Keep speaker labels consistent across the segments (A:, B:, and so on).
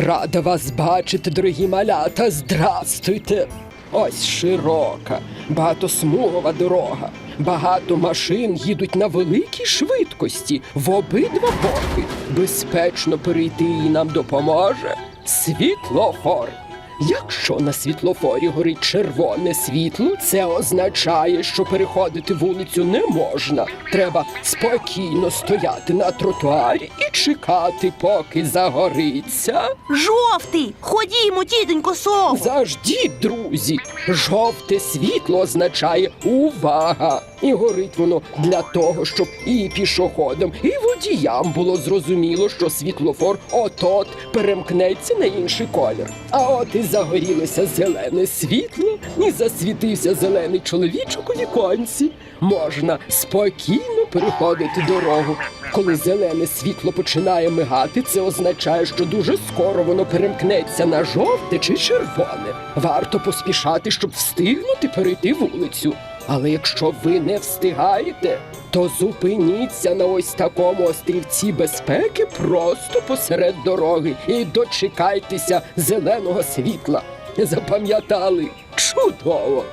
A: Рада вас бачити, дорогі малята. Здрастуйте. Ось широка, багатосмугова дорога. Багато машин їдуть на великій швидкості в обидва боки. Безпечно перейти і нам допоможе світлофор. Якщо на світлофорі горить червоне світло, це означає, що переходити вулицю не можна. Треба спокійно стояти на тротуарі і чекати, поки загориться.
B: Жовтий! Ходімо, тітонько сов!
A: Заждіть, друзі! Жовте світло означає увага. І горить воно для того, щоб і пішоходам, і водіям було зрозуміло, що світлофор от-от перемкнеться на інший колір. А от і загорілося зелене світло, і засвітився зелений чоловічок у віконці. Можна спокійно переходити дорогу. Коли зелене світло починає мигати, це означає, що дуже скоро воно перемкнеться на жовте чи червоне. Варто поспішати, щоб встигнути перейти вулицю. Але якщо ви не встигаєте, то зупиніться на ось такому острівці безпеки просто посеред дороги і дочекайтеся зеленого світла. Запам'ятали? Чудово!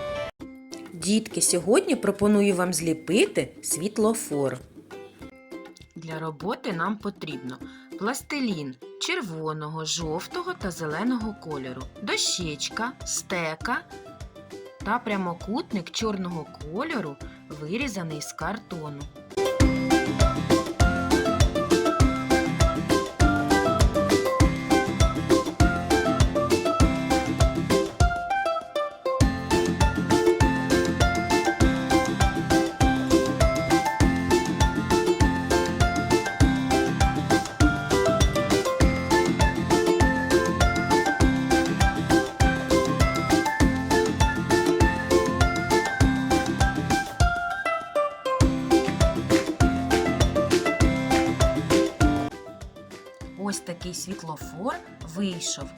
C: Дітки, сьогодні пропоную вам зліпити світлофор. Для роботи нам потрібно пластилін червоного, жовтого та зеленого кольору, дощечка, стека та прямокутник чорного кольору, вирізаний з картону. Ось такий світлофор вийшов.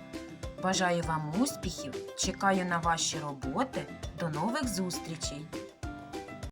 C: Бажаю вам успіхів, чекаю на ваші роботи. До нових зустрічей!